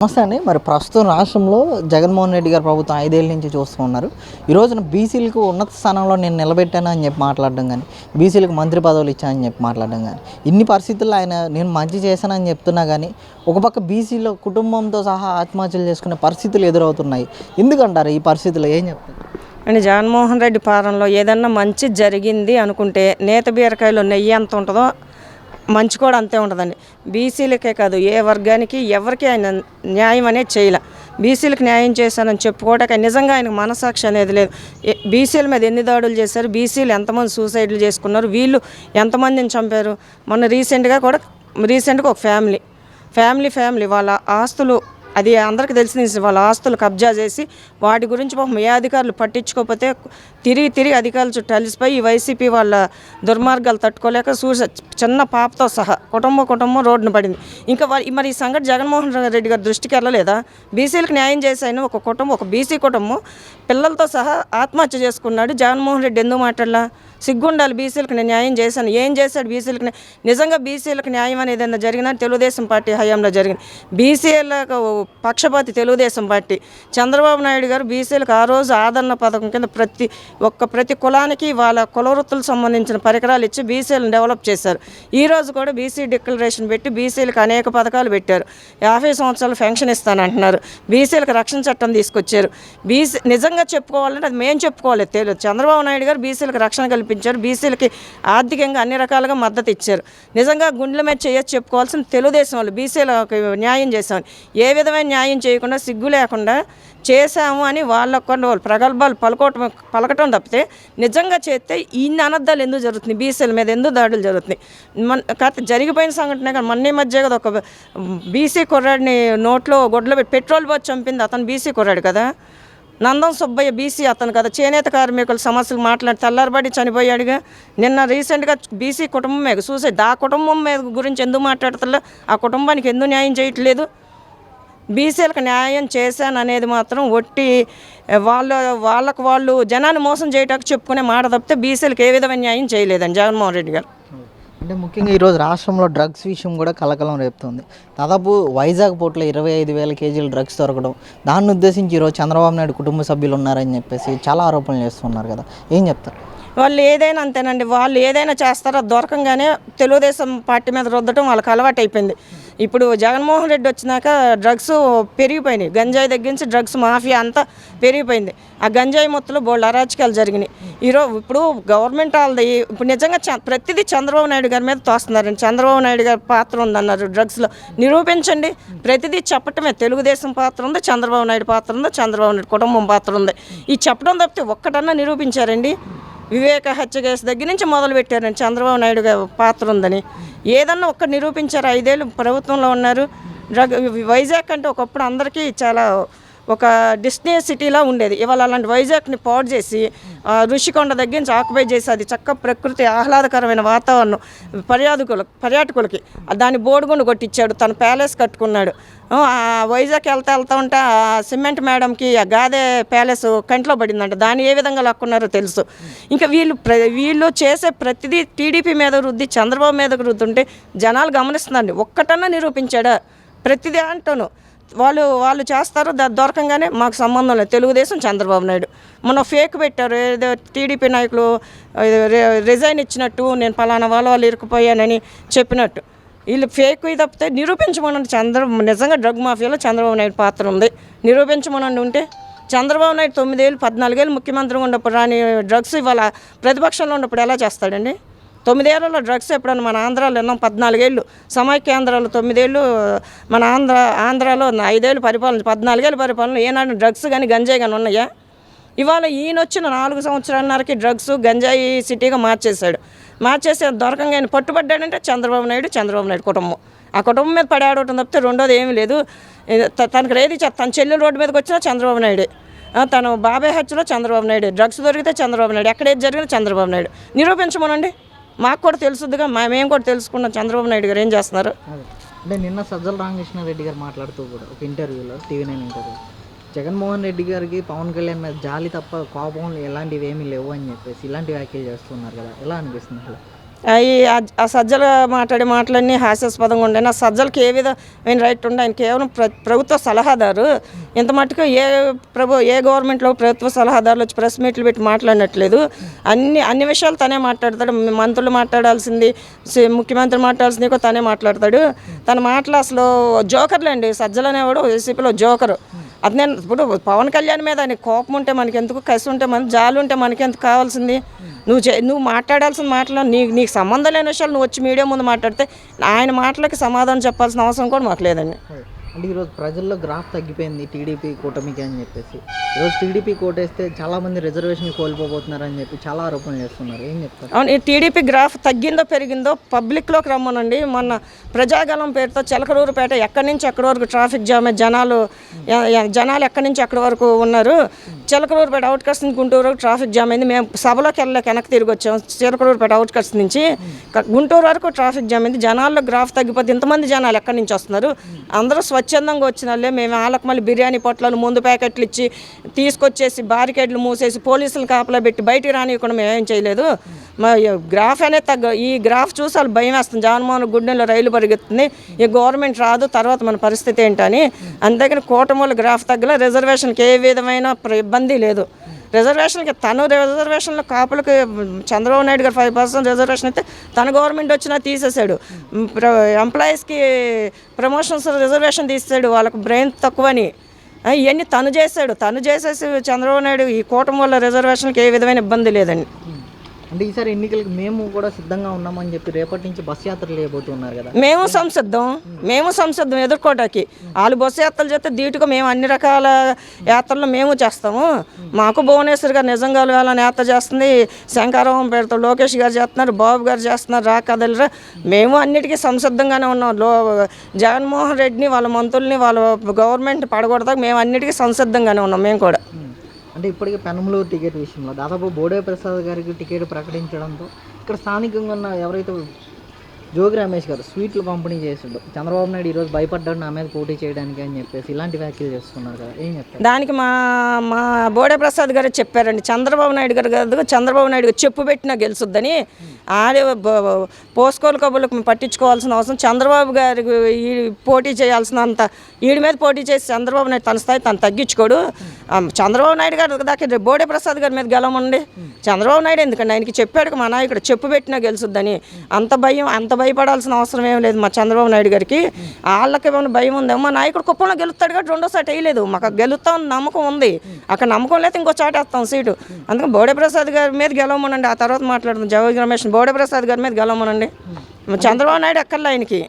నమస్తే అండి మరి ప్రస్తుతం రాష్ట్రంలో జగన్మోహన్ రెడ్డి గారు ప్రభుత్వం ఐదేళ్ళ నుంచి చూస్తూ ఉన్నారు. ఈ రోజున బీసీలకు ఉన్నత స్థానంలో నేను నిలబెట్టాను అని చెప్పి మాట్లాడడం కానీ బీసీలకు మంత్రి పదవులు ఇచ్చానని చెప్పి మాట్లాడడం కానీ ఇన్ని పరిస్థితుల్లో ఆయన నేను మంచి చేశానని చెప్తున్నా కానీ ఒక పక్క బీసీలో కుటుంబంతో సహా ఆత్మహత్యలు చేసుకునే పరిస్థితులు ఎదురవుతున్నాయి. ఎందుకంటారు ఈ పరిస్థితులు ఏం చెప్తారు? అని జగన్మోహన్ రెడ్డి పాలనలో ఏదన్నా మంచి జరిగింది అనుకుంటే నేత బీరకాయలో నెయ్యి ఎంత ఉంటుందో మంచి కూడా అంతే ఉంటుందండి. బీసీలకే కాదు ఏ వర్గానికి ఎవరికి ఆయన న్యాయం అనేది చేయలే. బీసీలకు న్యాయం చేశానని చెప్పుకోవడానికి నిజంగా ఆయనకు మనసాక్షి అనేది లేదు. బీసీల మీద ఎన్ని దాడులు చేశారు బీసీలు ఎంతమంది సూసైడ్లు చేసుకున్నారు వీళ్ళు ఎంతమందిని చంపారు? మొన్న రీసెంట్గా కూడా రీసెంట్గా ఒక ఫ్యామిలీ ఫ్యామిలీ ఫ్యామిలీ వాళ్ళ ఆస్తులు అది అందరికీ తెలిసిన వాళ్ళ ఆస్తులు కబ్జా చేసి వాటి గురించి పాపం ఏ అధికారులు పట్టించుకోకపోతే తిరిగి తిరిగి అధికారులు చుట్టూ అలిసిపోయి ఈ వైసీపీ వాళ్ళ దుర్మార్గాలు తట్టుకోలేక సూస చిన్న పాపతో సహా కుటుంబం కుటుంబం రోడ్డున పడింది. ఇంకా మరి ఈ సంగతి జగన్మోహన్ రెడ్డి గారి దృష్టికి వెళ్ళలేదా? బీసీలకు న్యాయం చేశాను ఒక కుటుంబం ఒక బీసీ కుటుంబం పిల్లలతో సహా ఆత్మహత్య చేసుకున్నాడు జగన్మోహన్ రెడ్డి. ఎందుకు మాట్లాడలా? సిగ్గుండాలి బీసీలకు నేను న్యాయం చేశాను. ఏం చేశాడు బీసీలకు? నిజంగా బీసీలకు న్యాయం అనేది ఏదైనా జరిగినా తెలుగుదేశం పార్టీ హయాంలో జరిగింది. బీసీలకు పక్షపాతి తెలుగుదేశం పార్టీ. చంద్రబాబు నాయుడు గారు బీసీలకు ఆ రోజు ఆదరణ పథకం కింద ప్రతి ఒక్క ప్రతి కులానికి వాళ్ళ కులవృత్తులకు సంబంధించిన పరికరాలు ఇచ్చి బీసీలను డెవలప్ చేశారు. ఈ రోజు కూడా బీసీ డిక్లరేషన్ పెట్టి బీసీలకు అనేక పథకాలు పెట్టారు. యాభై సంవత్సరాలు పెన్షన్ ఇస్తానంటున్నారు. బీసీలకు రక్షణ చట్టం తీసుకొచ్చారు. బీసీ నిజంగా చెప్పుకోవాలంటే అది మేము చెప్పుకోవాలి. తెలియదు చంద్రబాబు నాయుడు గారు బీసీలకు రక్షణ కల్పించారు బీసీలకి ఆర్థికంగా అన్ని రకాలుగా మద్దతు ఇచ్చారు. నిజంగా గుండెల మీద చేయొచ్చు చెప్పుకోవాల్సిన తెలుగుదేశం వాళ్ళు బీసీలకు న్యాయం చేశామని ఏ విధమైన న్యాయం చేయకుండా సిగ్గు లేకుండా చేశాము అని వాళ్ళకు కొన్ని వాళ్ళు ప్రగల్భాలు పలకటం పలకటం తప్పితే నిజంగా చేస్తే ఇన్ని అనర్థాలు ఎందుకు జరుగుతుంది బీసీల మీద ఎందుకు దాడులు జరుగుతున్నాయి? మన కాకపోతే జరిగిపోయిన సంఘటన కానీ మొన్న మధ్య కదా ఒక బీసీ కుర్రాడిని నోట్లో గొడ్లో పెట్టి పెట్రోల్ పోసి చంపింది. అతను బీసీ కుర్రాడు కదా. నందం సుబ్బయ్య బీసీ అతను కదా. చేనేత కార్మికుల సమస్యలు మాట్లాడి తెల్లారబడి చనిపోయాడుగా. నిన్న రీసెంట్గా బీసీ కుటుంబం మీద సూసైడ్ ఆ కుటుంబం మీద గురించి ఎందుకు మాట్లాడతలే? ఆ కుటుంబానికి ఎందుకు న్యాయం చేయట్లేదు? బీసీలకు న్యాయం చేశాను అనేది మాత్రం ఒట్టి వాళ్ళ వాళ్ళకు వాళ్ళు జనాన్ని మోసం చేయటానికి చెప్పుకునే మాట తప్పితే బీసీలకు ఏ విధమైన న్యాయం చేయలేదని జగన్మోహన్ రెడ్డి గారు. అంటే ముఖ్యంగా ఈరోజు రాష్ట్రంలో డ్రగ్స్ విషయం కూడా కలకలం రేపుతుంది. దాదాపు వైజాగ్ పోర్ట్లో ఇరవై ఐదు వేల కేజీలు డ్రగ్స్ దొరకడం దాన్ని ఉద్దేశించి ఈరోజు చంద్రబాబు నాయుడు కుటుంబ సభ్యులు ఉన్నారని చెప్పేసి చాలా ఆరోపణలు చేస్తున్నారు కదా. ఏం చెప్తారు? వాళ్ళు ఏదైనా అంతేనండి వాళ్ళు ఏదైనా చేస్తారో అది దొరకంగానే తెలుగుదేశం పార్టీ మీద రుద్దటం వాళ్ళకి అలవాటు అయిపోయింది ఇప్పుడు జగన్మోహన్ రెడ్డి వచ్చినాక డ్రగ్స్ పెరిగిపోయినాయి. గంజాయి దగ్గర నుంచి డ్రగ్స్ మాఫియా అంతా పెరిగిపోయింది. ఆ గంజాయి మొత్తంలో బోల్డ్ అరాచకాలు జరిగినాయి. ఈరోజు ఇప్పుడు గవర్నమెంట్ వాళ్ళది ఇప్పుడు నిజంగా చ- ప్రతిదీ చంద్రబాబు నాయుడు గారి మీద తోస్తున్నారండి. చంద్రబాబు నాయుడు గారి పాత్ర ఉందన్నారు డ్రగ్స్లో నిరూపించండి. ప్రతిదీ చెప్పటమే. తెలుగుదేశం పాత్ర ఉంది చంద్రబాబు నాయుడు పాత్ర ఉంది చంద్రబాబు నాయుడు కుటుంబం పాత్ర ఉంది. ఈ చెప్పడం తప్పితే ఒక్కటన్నా నిరూపించారండి. వివేక హత్య కేసు దగ్గర నుంచి మొదలు పెట్టారని చంద్రబాబు నాయుడు గారి పాత్ర ఉందని. ఏదన్నా ఒక్క నిరూపించారు. ఐదేళ్ళు ప్రభుత్వంలో ఉన్నారు. డ్రగ్ వైజాగ్ అంటే ఒకప్పుడు అందరికీ చాలా ఒక డిస్నీ సిటీలా ఉండేది. ఇవాళ అలాంటి వైజాగ్ని పాడు చేసి ఋషికొండ దగ్గర నుంచి ఆక్యుపై చేసి అది చక్క ప్రకృతి ఆహ్లాదకరమైన వాతావరణం పర్యాటకులకు పర్యాటకులకి. దాన్ని బోడుగుండు కొట్టించాడు తన ప్యాలెస్ కట్టుకున్నాడు. ఆ వైజాగ్ వెళ్తా వెళ్తా ఉంటే ఆ సిమెంట్ మేడంకి ఆ గాదే ప్యాలెస్ కంట్లో పడిందంట. దాన్ని ఏ విధంగా లాక్కున్నారో తెలుసు. ఇంకా వీళ్ళు ప్ర వీళ్ళు చేసే ప్రతిదీ టీడీపీ మీద రుద్ది చంద్రబాబు మీద రుద్దుంటే జనాలు గమనిస్తుందండి. ఒక్కటన్నా నిరూపించాడా? ప్రతిదీ అంటాను. వాళ్ళు వాళ్ళు చేస్తారు దొరకంగానే మాకు సంబంధం లేదు. తెలుగుదేశం చంద్రబాబు నాయుడు. మొన్న ఫేక్ పెట్టారు. ఏదో టీడీపీ నాయకులు రి- రిజైన్ ఇచ్చినట్టు నేను పలానా వాళ్ళ వాళ్ళు ఇరుకుపోయానని చెప్పినట్టు. వీళ్ళు ఫేక్ తప్పితే నిరూపించమనండి. చంద్ర నిజంగా డ్రగ్ మాఫియాలో చంద్రబాబు నాయుడు పాత్ర ఉంది. నిరూపించమనండి ఉంటే. చంద్రబాబు నాయుడు తొమ్మిదేళ్ళు పద్నాలుగేళ్ళు ముఖ్యమంత్రిగా ఉన్నప్పుడు రాని డ్రగ్స్ ఇవాళ ప్రతిపక్షంలో ఉన్నప్పుడు ఎలా చేస్తాడండి? తొమ్మిదేళ్ళలో డ్రగ్స్ ఎప్పుడన్నా మన ఆంధ్రాలో విన్నాం పద్నాలుగేళ్ళు. కేంద్రాలు తొమ్మిదేళ్ళు మన ఆంధ్ర ఆంధ్రాలో ఐదేళ్ళు పరిపాలన పద్నాలుగేళ్ళు పరిపాలన ఏనాడు డ్రగ్స్ కానీ గంజాయి కానీ ఉన్నాయా? ఇవాళ ఈయన వచ్చిన నాలుగు సంవత్సరాలన్నరకి డ్రగ్స్ గంజాయి సిటీగా మార్చేశాడు. మార్చేసే దొరకంగా ఆయన పట్టుబడ్డాడంటే చంద్రబాబు నాయుడు చంద్రబాబు నాయుడు కుటుంబం. ఆ కుటుంబం మీద పడాడటం తప్పితే రెండోది ఏమీ లేదు. తనకు ఏది తన చెల్లెలు రోడ్డు మీదకి వచ్చినా చంద్రబాబు నాయుడే. తను బాబాయ్ హత్యలో చంద్రబాబు నాయుడు. డ్రగ్స్ దొరికితే చంద్రబాబు నాయుడు. ఎక్కడ ఏది జరిగినా చంద్రబాబు నాయుడు. నిరూపించమనండి. మాకు కూడా తెలుసుద్దిగా మేము కూడా తెలుసుకున్నాం. చంద్రబాబు నాయుడు గారు ఏం చేస్తున్నారు? అంటే నిన్న సజ్జల రామకృష్ణారెడ్డి గారు మాట్లాడుతూ కూడా ఒక ఇంటర్వ్యూలో TV nine interview Jaganmohan Reddy గారికి పవన్ కళ్యాణ్ మీద జాలి తప్ప కోపం ఎలాంటివి ఏమీ లేవు అని చెప్పేసి ఇలాంటి వ్యాఖ్యలు చేస్తున్నారు కదా. ఎలా అనిపిస్తుంది అసలు? అవి ఆ సజ్జల మాట్లాడే మాటలన్నీ హాస్యాస్పదంగా ఉండే. ఆ సజ్జలకి ఏ విధమైన రైట్ ఉండే? ఆయన కేవలం ప్ర ప్రభుత్వ సలహాదారు? ఇంత మటుకు ఏ ప్రభు ఏ గవర్నమెంట్లో ప్రభుత్వ సలహాదారులు వచ్చి ప్రెస్ మీట్లు పెట్టి మాట్లాడినట్లేదు. అన్ని అన్ని విషయాలు తనే మాట్లాడతాడు. మంత్రులు మాట్లాడాల్సింది సి- ముఖ్యమంత్రి మాట్లాడాల్సింది కూడా తనే మాట్లాడతాడు. తన మాటలు అసలు జోకర్లు అండి. సజ్జలు అనేవాడు వైసీపీలో జోకరు. అది నేను ఇప్పుడు పవన్ కళ్యాణ్ మీద ఆయన కోపం ఉంటే మనకి ఎందుకు కసి ఉంటే మన జాలు ఉంటే మనకి ఎందుకు కావాల్సింది? నువ్వు చే నువ్వు మాట్లాడాల్సిన మాటలు నీ నీకు సంబంధం లేని విషయాలు నువ్వు వచ్చి మీడియా ముందు మాట్లాడితే ఆయన మాటలకి సమాధానం చెప్పాల్సిన అవసరం కూడా మాకు లేదండి. అంటే ఈరోజు ప్రజల్లో గ్రాఫ్ తగ్గిపోయింది టీడీపీ కూటమికి అని చెప్పేసి. ఈరోజు టీడీపీ కోటేస్తే చాలామంది రిజర్వేషన్ కోల్పోబోతున్నారని చెప్పి చాలా ఆరోపణలు చేస్తున్నారు. ఏం చెప్తారు? అవును ఈ టీడీపీ గ్రాఫ్ తగ్గిందో పెరిగిందో పబ్లిక్లోకి రమ్మనండి. మొన్న ప్రజాగలం పేరుతో చిలకడూరుపేట ఎక్కడి నుంచి ఎక్కడి వరకు ట్రాఫిక్ జామ్ జనాలు జనాలు ఎక్కడి నుంచి ఎక్కడి వరకు ఉన్నారు? చిలకలూరుపేట అవుట్కట్స్ నుంచి గుంటూరు వరకు ట్రాఫిక్ జామ్ అయింది. మేము సభలోకి వెళ్ళలేక వెనక్కి తిరిగి వచ్చాం. చిలకలూరుపేట అవుట్కట్స్ నుంచి. గుంటూరు వరకు ట్రాఫిక్ జామ్ అయింది. జనాల్లో గ్రాఫ్ తగ్గిపోతే ఇంతమంది జనాలు ఎక్కడి నుంచి వస్తున్నారు? అందరూ స్వచ్ఛ స్వచ్ఛందంగా వచ్చిన వాళ్ళే. మేము వాళ్ళకి మళ్ళీ బిర్యానీ పొట్లాలు ముందు ప్యాకెట్లు ఇచ్చి తీసుకొచ్చేసి బారికేడ్లు మూసేసి పోలీసులు కాపలా పెట్టి బయటికి రానివ్వకుండా మేము ఏం చేయలేదు. మా గ్రాఫ్ అనేది తగ్గ ఈ గ్రాఫ్ చూసి వాళ్ళు భయం వేస్తుంది. జగన్మోహన్ గుండెలో రైలు పరిగెత్తుంది. ఈ గవర్నమెంట్ రాదు. తర్వాత మన పరిస్థితి ఏంటని. అందుకని కూటమిల గ్రాఫ్ తగ్గల. రిజర్వేషన్కి ఏ విధమైన ప్ర- ఇబ్బంది లేదు. రిజర్వేషన్కి తను రిజర్వేషన్లో కాపులకు చంద్రబాబు నాయుడు గారు ఫైవ్ పర్సెంట్ రిజర్వేషన్ అయితే తన గవర్నమెంట్ వచ్చినా తీసేశాడు. ఎంప్లాయీస్కి ప్రమోషన్స్ రిజర్వేషన్ తీసాడు వాళ్ళకి బ్రెయిన్ తక్కువని. ఇవన్నీ తను చేశాడు. తను చేసేసి చంద్రబాబు నాయుడు ఈ కూటమి వల్ల రిజర్వేషన్కి ఏ విధమైన ఇబ్బంది లేదండి. అంటే ఈసారి ఎన్నికలకు మేము కూడా సిద్ధంగా ఉన్నామని చెప్పి రేపటి నుంచి బస్ యాత్రలు చేయబోతున్నారు కదా. మేము సంసిద్ధం. మేము సంసిద్ధం ఎదుర్కోవటానికి వాళ్ళు బస్సు యాత్రలు చేస్తే ధీటుగా మేము అన్ని రకాల యాత్రలు మేము చేస్తాము. మాకు భువనేశ్వర్ గారు నిజంగా వేళని యాత్ర చేస్తుంది. శంకరం పేరుతో లోకేష్ గారు చేస్తున్నారు బాబు గారు చేస్తున్నారు రా కదలరా మేము అన్నిటికీ సంసిద్ధంగానే ఉన్నాం. లో జగన్మోహన్ రెడ్డిని వాళ్ళ మంత్రుల్ని వాళ్ళ గవర్నమెంట్ పడగొడతాక మేము అన్నిటికీ సంసిద్ధంగానే ఉన్నాం మేము కూడా. అంటే ఇప్పటికే పెనమలూరు టికెట్ విషయంలో దాదాపు బోడే ప్రసాద్ గారికి టికెట్ ప్రకటించడంతో ఇక్కడ స్థానికంగా ఉన్న ఎవరైతే జోగి రమేష్ గారు స్వీట్లు పంపిణీ చేసిండు. చంద్రబాబు నాయుడు ఈరోజు భయపడ్డాడు నా మీద పోటీ చేయడానికి అని చెప్పేసి ఇలాంటి వ్యాఖ్యలు చేస్తున్నారు కదా. ఏం చెప్తారు? దానికి మా మా బోడే ప్రసాద్ గారు చెప్పారండి. చంద్రబాబు నాయుడు గారు కాదు చంద్రబాబు నాయుడు చెప్పు పెట్టినా గెలుసుద్దని. ఆడే పోసుకోలు కబుర్లకు పట్టించుకోవాల్సిన అవసరం. చంద్రబాబు గారికి ఈ పోటీ చేయాల్సిన అంత వీడి మీద పోటీ చేసి చంద్రబాబు నాయుడు తన స్థాయి తను తగ్గించుకోడు. చంద్రబాబు నాయుడు గారు దాకా బోడే ప్రసాద్ గారి మీద గెలవండి చంద్రబాబు నాయుడు ఎందుకండి? ఆయనకి చెప్పాడు మా నాయకుడు చెప్పు పెట్టినా గెలుసుద్దని. అంత భయం అంత భయపడాల్సిన అవసరం ఏం లేదు మా చంద్రబాబు నాయుడు గారికి. వాళ్ళకి ఏమైనా భయం ఉందేమో మా నాయకుడు కుప్పంలో గెలుస్తాడు కాబట్టి రెండోసారి వేయలేదు. మాకు గెలుస్తాం నమ్మకం ఉంది. అక్కడ నమ్మకం లేదు ఇంకో చాట వేస్తాం సీటు. అందుకని బోడే ప్రసాద్ గారి మీద గెలవమనండి. ఆ తర్వాత మాట్లాడుతాం జవహర్ రమేష్ బోడే ప్రసాద్ గారి మీద గెలవమనండి. చంద్రబాబు నాయుడు ఎక్కర్లే ఆయనకి.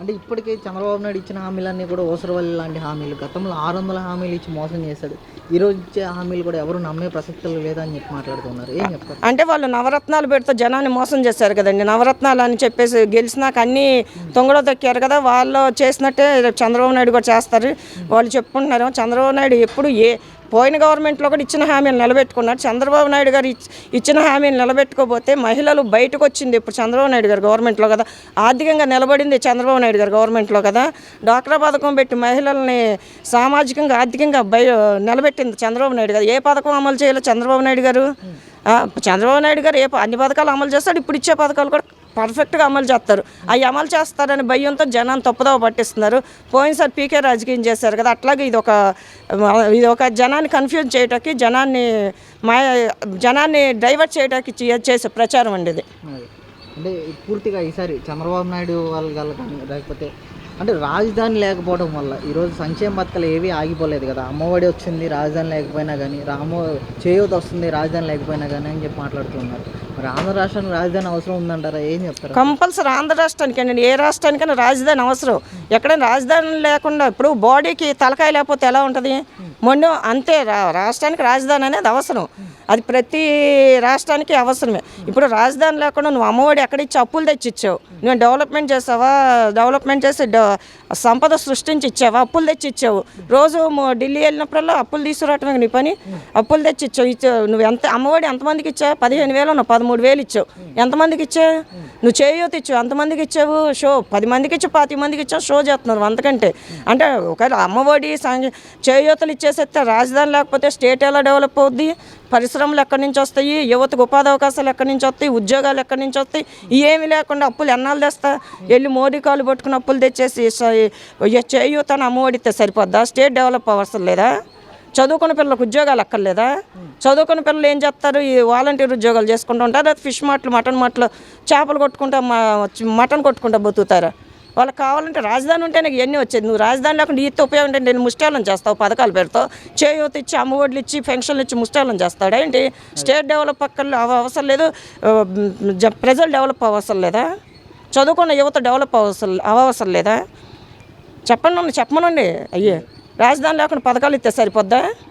అంటే ఇప్పటికే చంద్రబాబు నాయుడు ఇచ్చిన హామీలన్నీ కూడా ఓసరవల్లి లాంటి హామీలు. గతంలో ఆరు వందల హామీలు ఇచ్చి మోసం చేశాడు. ఈరోజు ఇచ్చే హామీలు కూడా ఎవరు నమ్మే ప్రసక్తులు లేదని చెప్పి మాట్లాడుతున్నారు. ఏం చెప్తారు? అంటే వాళ్ళు నవరత్నాలు పెడితే జనాన్ని మోసం చేశారు కదండి. నవరత్నాలు అని చెప్పేసి గెలిచినాక అన్నీ తొంగలో తొక్కారు కదా. వాళ్ళు చేసినట్టే చంద్రబాబు నాయుడు కూడా చేస్తారు. వాళ్ళు చెప్పుకుంటున్నారు. చంద్రబాబు నాయుడు ఎప్పుడు ఏ పోయిన గవర్నమెంట్లో కూడా ఇచ్చిన హామీలు నిలబెట్టుకున్నారు. చంద్రబాబు నాయుడు గారు ఇచ్చిన హామీలు నిలబెట్టుకోబోతే మహిళలు బయటకు వచ్చింది ఇప్పుడు చంద్రబాబు నాయుడు గారు గవర్నమెంట్లో కదా. ఆర్థికంగా నిలబడింది చంద్రబాబు నాయుడు గారు గవర్నమెంట్లో కదా. డాక్రా పథకం పెట్టి మహిళల్ని సామాజికంగా ఆర్థికంగా బయ నిలబెట్టింది చంద్రబాబు నాయుడు గారు. ఏ పథకం అమలు చేయాలో చంద్రబాబు నాయుడు గారు? చంద్రబాబు నాయుడు గారు ఏ అన్ని పథకాలు అమలు చేస్తాడు. ఇప్పుడు ఇచ్చే పథకాలు కూడా పర్ఫెక్ట్గా అమలు చేస్తారు. అవి అమలు చేస్తారని భయంతో జనాన్ని తప్పుదోవ పట్టిస్తున్నారు. పోయినసారి పీకే రాజకీయం చేశారు కదా అట్లాగే ఇది ఒక ఇది ఒక జనాన్ని కన్ఫ్యూజ్ చేయటానికి జనాన్ని మా జనాన్ని డైవర్ట్ చేయడానికి చే- చేసే ప్రచారం అండి ఇది. అంటే పూర్తిగా ఈసారి చంద్రబాబు నాయుడు వాళ్ళు కానీ లేకపోతే అంటే రాజధాని లేకపోవడం వల్ల ఈరోజు సంక్షేమ పథకాలు ఏవి ఆగిపోలేదు కదా. అమ్మఒడి వచ్చింది రాజధాని లేకపోయినా కానీ రామో చేయూత వస్తుంది రాజధాని లేకపోయినా కానీ అని చెప్పి మాట్లాడుతున్నారు. మరి ఆంధ్ర రాష్ట్రానికి రాజధాని అవసరం ఉందంటారా? ఏం చెప్తారు? కంపల్సరీ ఆంధ్ర రాష్ట్రానికి అండి ఏ రాష్ట్రానికైనా రాజధాని అవసరం. ఎక్కడైనా రాజధాని లేకుండా ఇప్పుడు బాడీకి తలకాయ లేకపోతే ఎలా ఉంటుంది? మొన్న అంతే రా- రాష్ట్రానికి రాజధాని అనేది అవసరం. అది ప్రతి రాష్ట్రానికి అవసరమే. ఇప్పుడు రాజధాని లేకుండా నువ్వు అమ్మఒడి ఎక్కడ ఇచ్చి అప్పులు తెచ్చి ఇచ్చావు నువ్వు డెవలప్మెంట్ చేసావా? డెవలప్మెంట్ చేసి సంపద సృష్టించి ఇచ్చావా? అప్పులు తెచ్చి ఇచ్చావు రోజు ఢిల్లీ వెళ్ళినప్పుడల్లా అప్పులు తీసుకురావటమే నీ పని. అప్పులు తెచ్చి ఇచ్చావు. ఇచ్చావు నువ్వు ఎంత అమ్మఒడి ఎంతమందికి ఇచ్చావు? పదిహేను వేలు పదమూడు మూడు వేలు ఇచ్చావు. ఎంతమందికి ఇచ్చావు? నువ్వు చేయూత ఇచ్చావు ఎంతమందికి ఇచ్చావు? షో. పది మందికి ఇచ్చావు. పాతి మందికి ఇచ్చావు. షో చేస్తున్నారు అంతకంటే అంటే ఒకవేళ అమ్మఒడి సంఘ చేయూతలు ఇచ్చేసేస్తే రాజధాని లేకపోతే స్టేట్ ఎలా డెవలప్ అవుద్ది? పరిశ్రమలు ఎక్కడి నుంచి వస్తాయి? యువతకు ఉపాధి అవకాశాలు ఎక్కడి నుంచి వస్తాయి? ఉద్యోగాలు ఎక్కడి నుంచి వస్తాయి? ఏమి లేకుండా అప్పులు ఎన్నాళ్ళు తెస్తా? వెళ్ళి మోడీ కాలు పట్టుకుని అప్పులు తెచ్చేసి స- ఇక చేయూతను అమ్మఒడితే సరిపోద్దా? స్టేట్ డెవలప్ అవసరం లేదా? చదువుకున్న పిల్లలకు ఉద్యోగాలు అక్కర్లేదా? చదువుకున్న పిల్లలు ఏం చేస్తారు? ఈ వాలంటీర్ ఉద్యోగాలు చేసుకుంటూ ఉంటారు? ఫిష్ మాటలు మటన్ మాటలు చేపలు కొట్టుకుంటా మటన్ కొట్టుకుంటా బతుకుతారా? వాళ్ళకి కావాలంటే రాజధాని ఉంటే నాకు ఇవన్నీ వచ్చేది. నువ్వు రాజధాని లేకుండా ఈత ఉపయోగం అంటే నేను ముష్టాలను చేస్తావు పథకాలు పెడతావు చేయూత ఇచ్చి అమ్మఒడ్లు ఇచ్చి పెన్షన్లు ఇచ్చి ముష్టాలను చేస్తాడు ఏంటి? స్టేట్ డెవలప్ అక్కర్లే అవ- అవసరం లేదు. ప్రజలు డెవలప్ అవసరం లేదా? చదువుకున్న యువత డెవలప్ అవసరం అవసరం లేదా? చెప్పండి చెప్పమనండి. అయ్యే. రాజధాని లేకుండా పథకాలు ఇస్తే సరిపోద్దా?